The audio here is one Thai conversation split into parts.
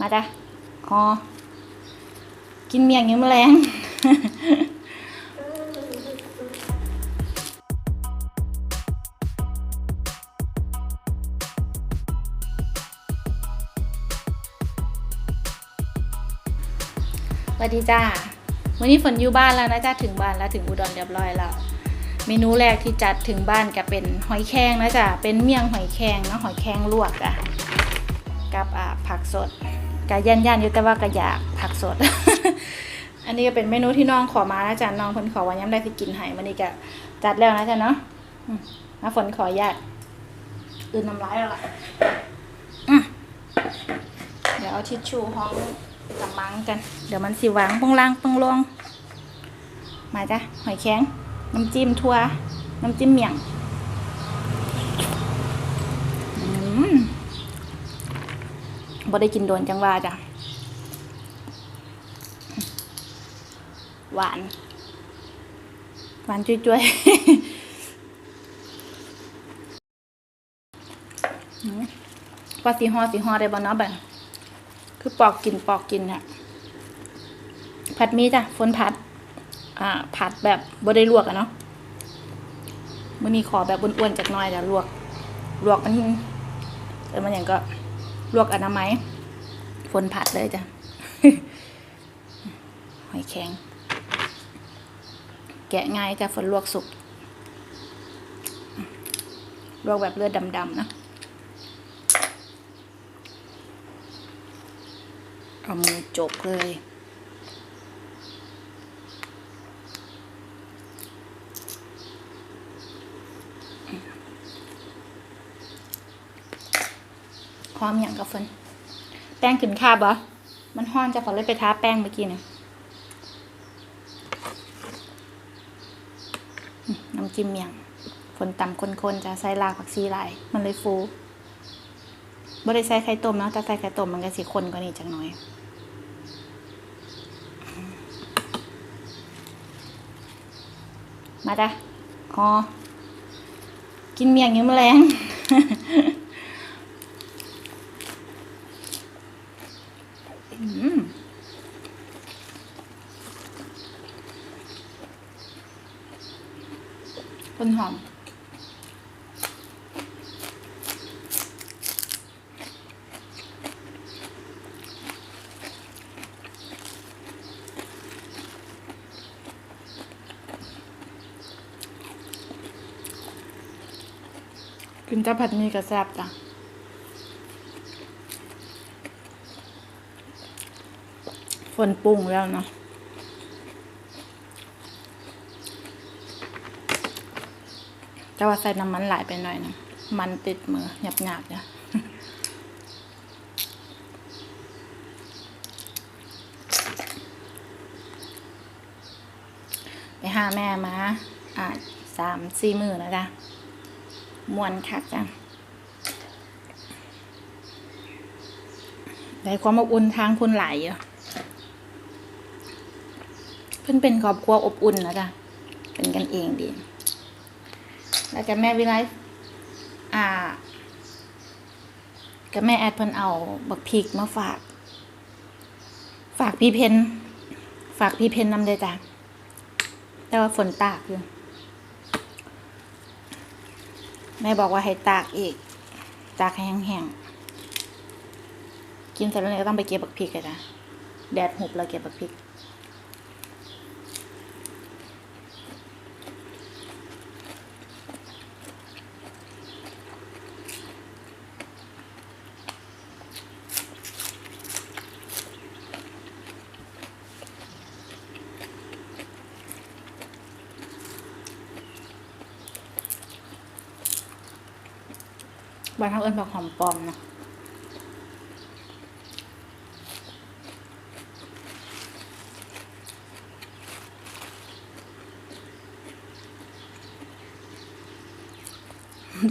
มาจ้ะคอกินเมียงยังแมลงสวัสดีจ้า วันนี้ฝนอยู่บ้านแล้วนะจ้าถึงบ้านแล้วถึงอุดรเรียบร้อยแล้ว เมนูแรกที่จัดถึงบ้านก็เป็นหอยแครงนะจ๊ะเป็นเมี่ยงหอยแครงนะหอยแครงลวกอะกับอ่าผักสด กะย่านย่านๆอยู่แต่ว่าก็อยากผักสด อันนี้ก็เป็นเมนูที่น้องขอมานะจ๊ะน้องเพิ่นขอว่าย้ำได้สิกินให้วันนี้ก็จัดแล้วนะจ๊ะเนาะมาฝนขออนุญาตอื่นน้ำลายแล้วล่ะเดี๋ยวเอาทิชชู่ห้องกับมังกัน เดี๋ยวมันสิวางปองล่างปองลงมาจ้ะหอยแครงน้ำจิ้มทั่วน้ำจิ้มเมี่ยง อืม บ่ได้กินโดนจังว่าจ้ะหวาน หวานจุ้ยๆว่าสีหอสีหอได้บ่เนาะแบบคือปอกกินปอกกินค่ะผัดมีจ้ะฝนผัด อ่า ผัดแบบบ่ได้ลวกอะเนาะมื้อนี้ขอแบบอ้วนๆจากน้อยเดี๋ยวลวก ลวกมันเออมันอย่างก็ ลวกอนามัยฝนผัดเลยจ้ะหอยแข็ง แกะง่ายจ้ะฝนลวกสุกลวกแบบเลือดดำๆนะเอามือจกเลย อมอย่างกับฝนแป้งขึ้นคาบเหรอมันห้อนจะฝนเลยไปทาแป้งเมื่อกี้เนี่ยน้ำจิ้มเมียงฝนต่ำคนๆจะใส่ลากผักชีหลาย มันเลยฟูบ่ได้ใส่ไข่ต้มเนาะแต่ใส่ไข่ต้มมันก็สิคนกว่านี้จังหน่อยมาจ้ะคอกินเมียงยังแมลง อืมต้นหอม กินจ้าผัดหมีกระแซบจ้ะฝนปรุงแล้วเนาะแต่ว่าใส่น้ำมันหลายไปหน่อยนะมันติดมือหยาบหยาบๆจ้ะไปหาแม่มา อ่าสามสี่มือแล้วจ้ะ มวนคักจ้ะได้ความอบอุ่นทางคุณหลายอยู่เพิ่อนเป็นครอบครัวอบอุ่นนะจ๊ะเป็นกันเองดี แล้วกับแม่วิไลอ่ากับแม่แอดเพิ่นเอาบักพริกมาฝาก ฝากพี่เพนฝากพี่เพนนำเลยจ้ะแต่ว่าฝนตากอยู่ แม่บอกว่าให้ตากอีก ตากแห้งๆ กินเสร็จแล้วเนี่ยก็ต้องไปเก็บบักพริกเลยนะแดดหุบแล้วเก็บบักพริก บ้านเขาเอิ้นผักหอมปอมนะ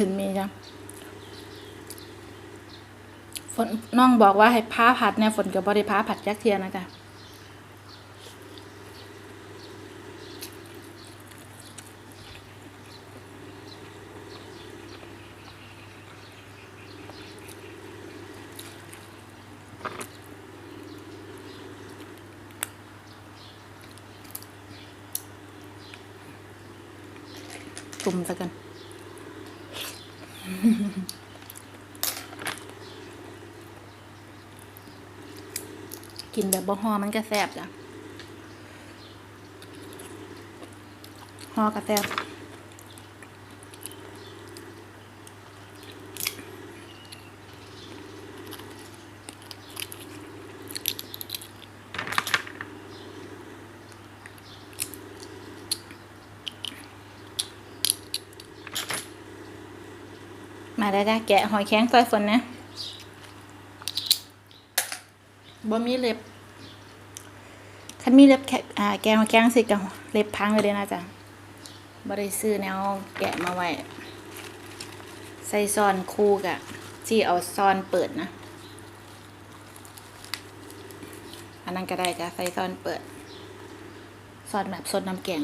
ถึงมีจ้ะฝนน้องบอกว่าให้พ้าผัดเนี่ยฝนกับบริพ้าผัดยักเทียนะจ๊ะ มซะกัน กินแบบบะฮอมันก็แซ่บจ้ะฮอกระแซ่บ มาได้ได้แกะหอยแข็งซอยฝนนะบ่มีเล็บคันมีเล็บแคะอ่าแกะหอยแข็งสิกับเล็บพังเลยเด้นะจ๊ะบ่ได้ซื้อแนวแกะมาไว้ ใส่ซอนคู่กะที่เอาซอนเปิดนะ อันนั้นก็ได้จ้ะใส่ซอนเปิดซอนแบบสดน้ำแกง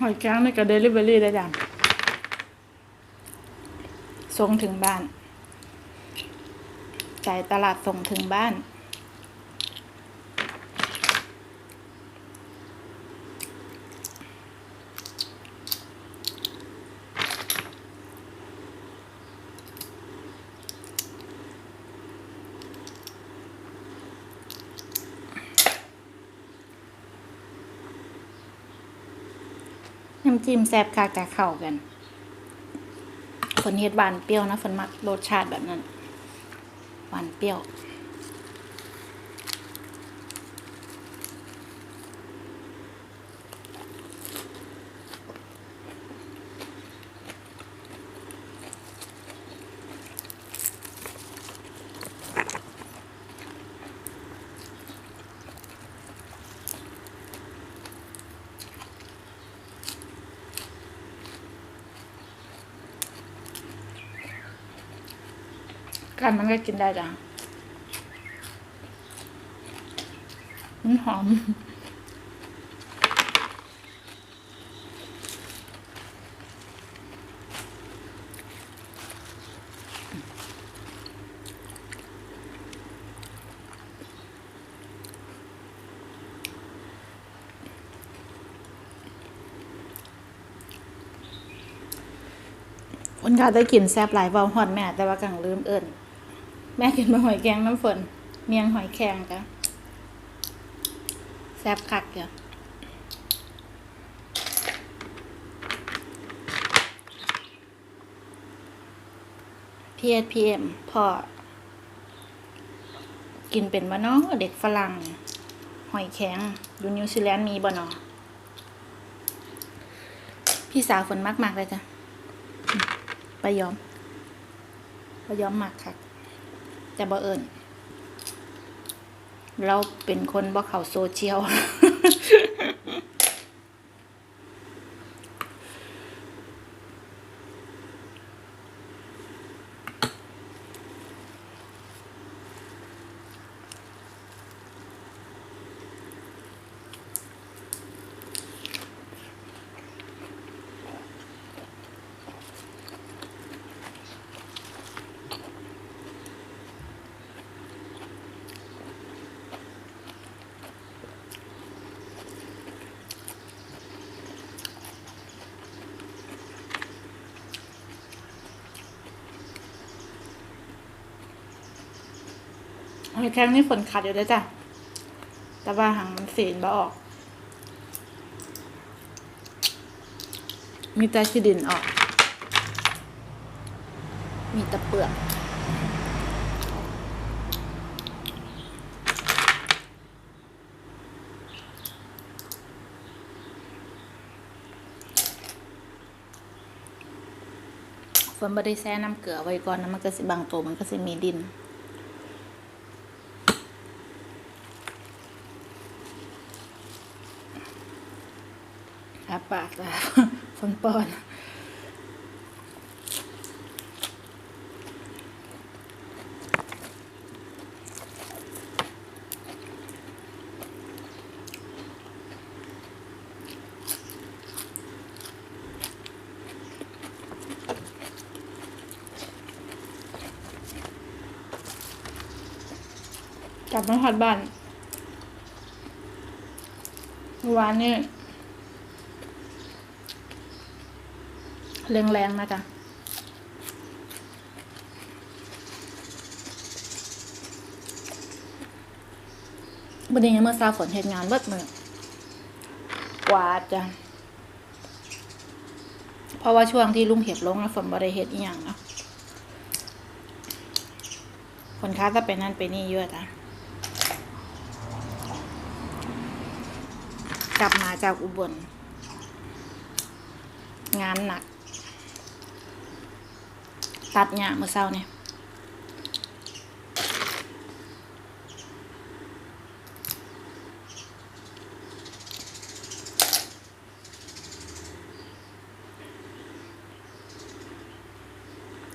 หอยแครงนี่ก็เดลิเวอรี่ได้ยังส่งถึงบ้าน จ่ายตลาดส่งถึงบ้าน น้ำจิ้มแซ่บคากะเข้ากันฝนเฮ็ดหวานเปรี้ยวนะฝนมักรสชาติแบบนั้น หวานเปรี้ยว กันมันก็กินได้จ้ะมันหอมคนกาได้กินแซ่บหลายเบาหอดแม่ แต่ว่ากังลืมเอิญ แม่กินมาหอยแกงน้ำฝน เมียงหอยแครงจ้ะแซ่บคักจ้ะพีเอสพีเอ็มพ่อกินเป็นบ่เนาะเด็กฝรั่ง หอยแข็งอยู่นิวซีแลนด์มีบ่เนาะพี่สาวฝนมากๆเลยจ้ะไปยอมไปยอมหมักค่ะ แต่บ่เอิญเราเป็นคนบ่เข่าโซเชียล หอยแครงนี่ฝนขัดอยู่แล้วจ้ะ แต่ว่าหางมันเสียนบ่ออก มีแต่ขี้ดินออก มีแตะเปลือกฝนบ่ได้แช่น้ำเกลือไว้ก่อนนะมันก็สิบางตัวมันก็สิมีดิน ครับ ปากแล้ว ฝนปอน ก ลับมาฮอดบ้านวานนี่แรงๆนะจ๊ะบันนี้เมื่อซาฝนเหตุงานเบิดมือกวาดจ้ะเพราะว่าช่วงที่ลุงเห็ดลงแล้วฝนบ่ได้เห็ดอีหยังเนาะฝนค้าก็ไปนั่นไปนี่เยอะจ้ะ กลับมาจากอุบล งานหนัก ตัดหญ้าเมื่อเช้าเนี่ย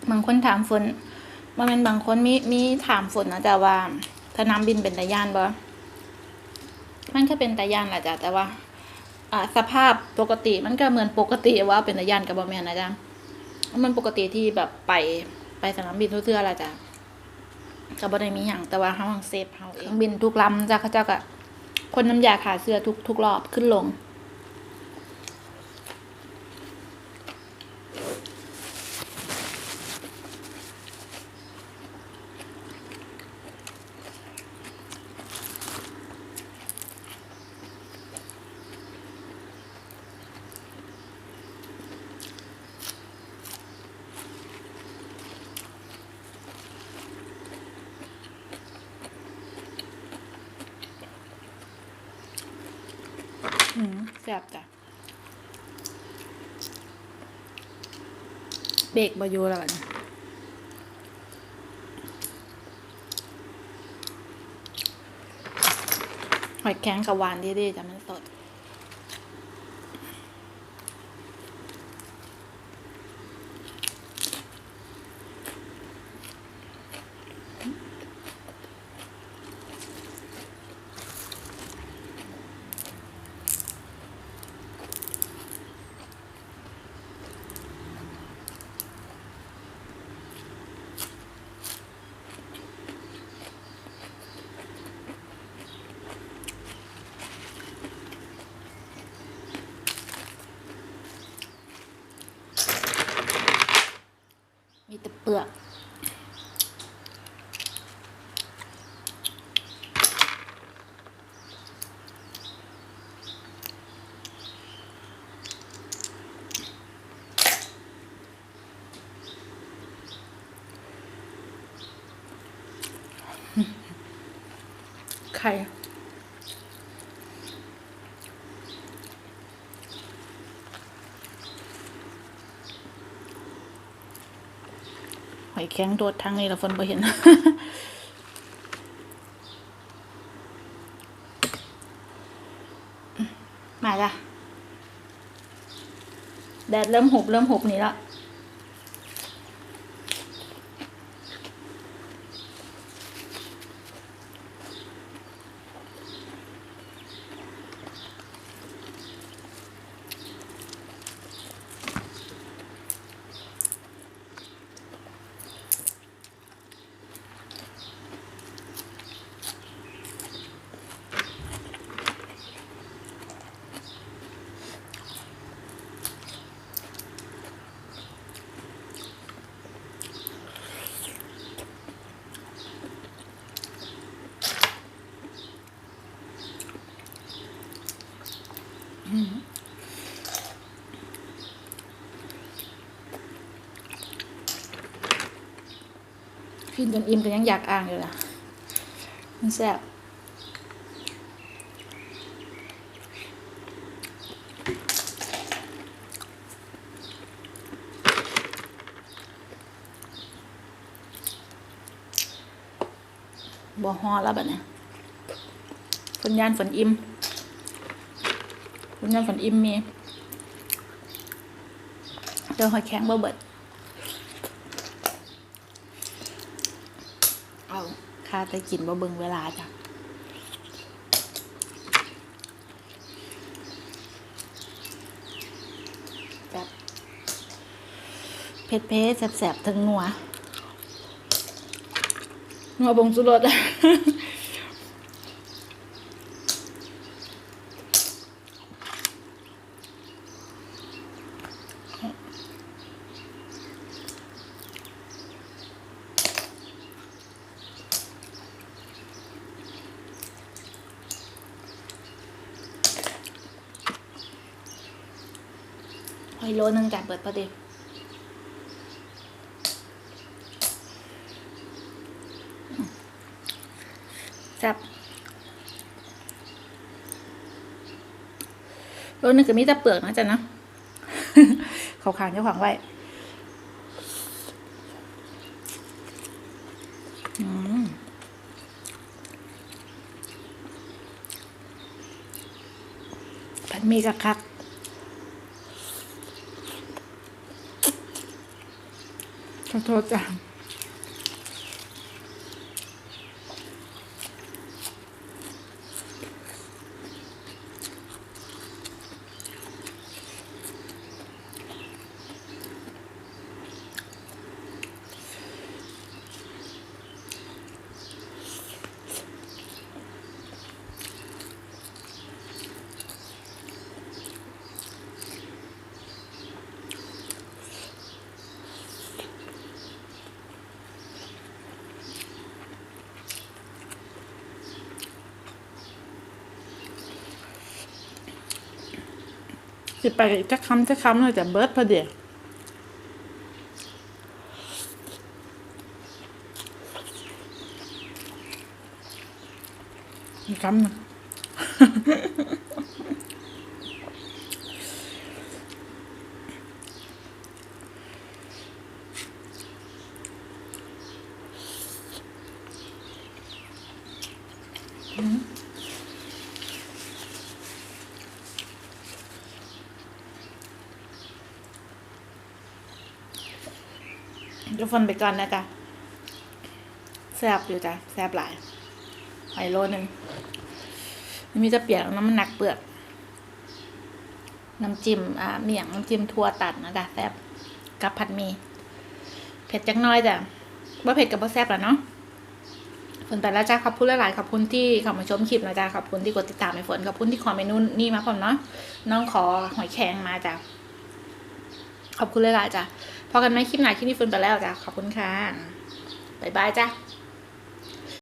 บางคนถามฝนว่ามันบางคนมีมีถามฝนนะแต่ว่าถ้าน้ำบินเป็นตะย่านบ่ มันก็เป็นตาย่านแหละจ้ะแต่ว่าอ่าสภาพปกติมันก็เหมือนปกติว่าเป็นตาย่านกับบอแมนนะจ๊ะมันปกติที่แบบไปไปสนามบินทั่วๆละจ้ะก็บ่ได้มีอย่างแต่ว่าเขาเซฟเขาเองบินทุกลำจ้ะเขาเจ้าก็คนน้ำยาขาเสื้อทุกทุกรอบขึ้นลง อืม แซ่บจ้ะเบรกบอยู่แล้วกันหอยแข็งกับหวานดีๆจ้ะมันสด มีแต่ เปลือกไข่ หอยแข็งโดดทางนี้ละฝนบ่เห็นมาจ้ะแดดเริ่มหุบเริ่มหุบนี่แล้วกิ นจนอิ่มก็ยังอยากอ่างอยู่ล่ะมันแซ่บบ่ฮอแล้วแบบนี้ฝนยานฝนอิ่มฝนยานฝนอิ่มมีเจอหอยแข็งบ่เบิด เอาค่า แต่กินบ่เบิ่งเวลาจ้ะแบบเผ็ดเผ็ดแสบๆถึงนัวนัวบงสุรส โลนึงจ้ะเปิดประเดี๋ยวแซ่บโลนึงก็มีแต่เปลือกนะจ๊ะนะเขาขางเจ้าของไว้มีกระคัก ขอโสิไปอีกจะคำจะคำเลยแต่เบิร์ดพอดีอีกคำ ทุกคนไปก่อนนะจ๊ะแซบอยู่จ้ะแซบหลายหอยโลหนึ่งมีจะเปลี่ยกน้ำมันหนักเปลือกน้ำจิ้มอ่าเมี่ยงน้ำจิ้มทั่วตัดนะจ๊ะแซบกับผัดมี เผ็ดจังน้อยจ้ะว่าเผ็ดกับว่าแซบแล้วเนาะฝนไปแล้วจ้าขอบคุณหลายๆขอบคุณที่เข้ามาชมคลิปนะจ๊ะขอบคุณที่กดติดตามในฝนขอบคุณที่ขอเมนูนี่มาผมเนาะน้องขอหอยแครงมาจ้ะขอบคุณหลายๆจ้ะ พอกันไหมคลิปไหนคลิปนี้ฝนไปแล้วจ้ะขอบคุณค่ะบ๊ายบายจ้ะ